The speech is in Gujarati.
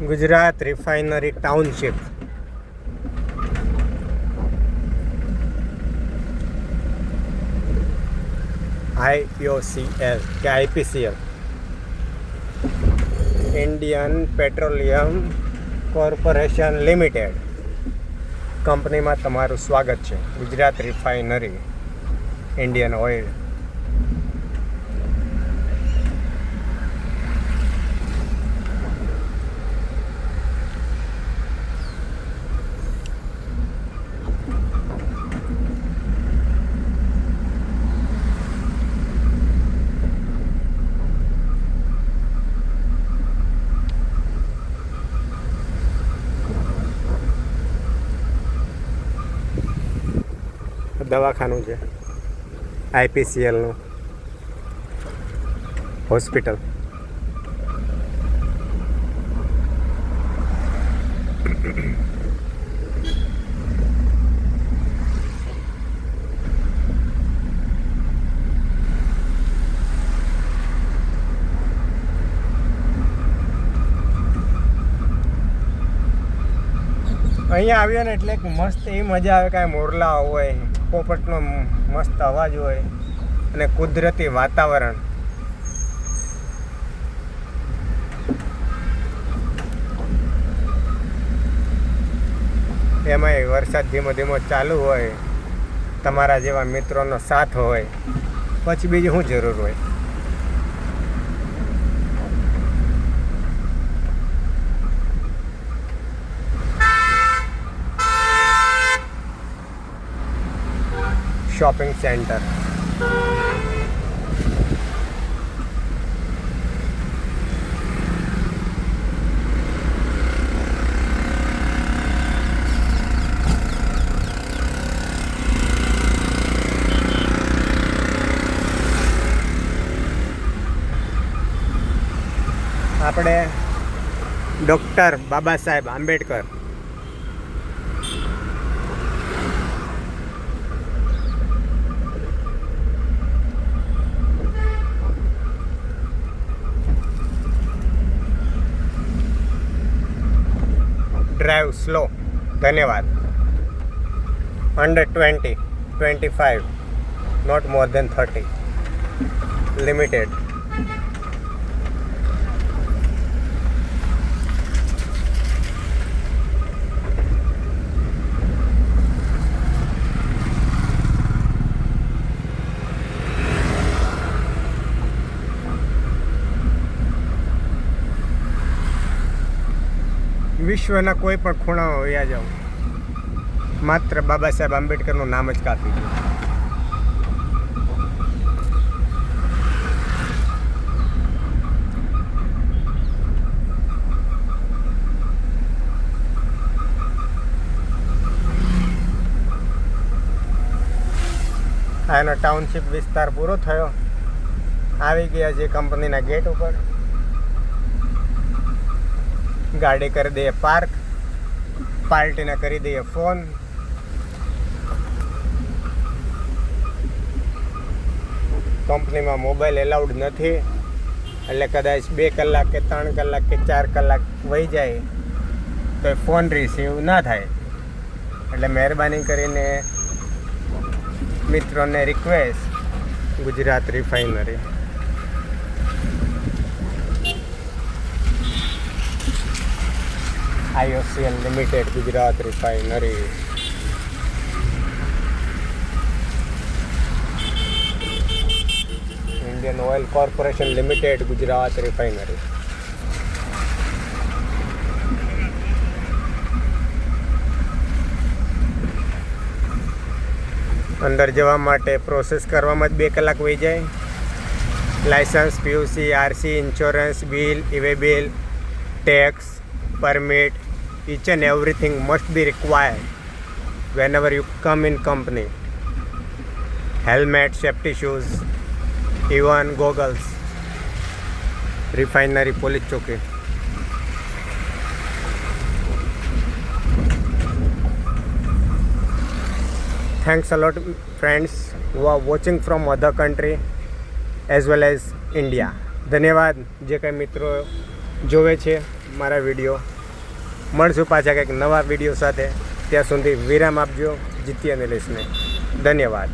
ગુજરાત રિફાઇનરી ટાઉનશીપ આઈપીઓસીએલ કે IPCL Indian petroleum corporation limited કંપનીમાં તમારું સ્વાગત છે. ગુજરાત રિફાઇનરી ઇન્ડિયન ઓઇલ દવાખાનું છે. આઈપીસીએલનું હોસ્પિટલ. અહીંયા આવ્યો ને એટલે મસ્ત એ મજા આવે કાંઈ મોરલા હોય. પોપટનો મસ્ત અવાજ હોય અને કુદરતી વાતાવરણ. એમાંય વરસાદ ધીમો ધીમો ચાલુ હોય, તમારા જેવા મિત્રોનો સાથ હોય, પછી બીજી શું જરૂર હોય? શોપિંગ સેન્ટર આપણે doctor Baba Saheb Ambedkar drive slow ધન્યવાદ. Hundred twenty twenty five not more than thirty limited વિશ્વના કોઈ પણ ખૂણામાં વયા જાઓ, માત્ર બાબા સાહેબ આંબેડકરનું નામ જ કાફી છે એનો ટાઉનશીપ વિસ્તાર પૂરો થયો. આવી ગયા જે કંપનીના ગેટ ઉપર. ગાડી કરી દઈએ પાર્ક, પાર્ટીને કરી દઈએ ફોન. કંપનીમાં મોબાઈલ એલાઉડ નથી, એટલે કદાચ બે કલાક કે ત્રણ કલાક કે ચાર કલાક વહી જાય તો ફોન રિસીવ ના થાય. એટલે મહેરબાની કરીને મિત્રોને request Gujarat refinery IOCL Limited Gujarat Refinery. Indian Oil Corporation Limited Gujarat Refinery. અંદર જવા માટે પ્રોસેસ કરવામાં જ બે કલાક વહી જાય licence PUC RC insurance bill e way bill tax permit each and everything must be required whenever you come in company helmet safety shoes even goggles refinery police ચોકી thanks a lot friends who are watching from other country as well as india ધન્યવાદ જે કંઈ મિત્રો જોવે છે મારા વિડીયો મળશું પાછા કંઈક નવા વીડિયો સાથે. ત્યાં સુધી વિરામ આપજો જીતી અને લેશને. ધન્યવાદ.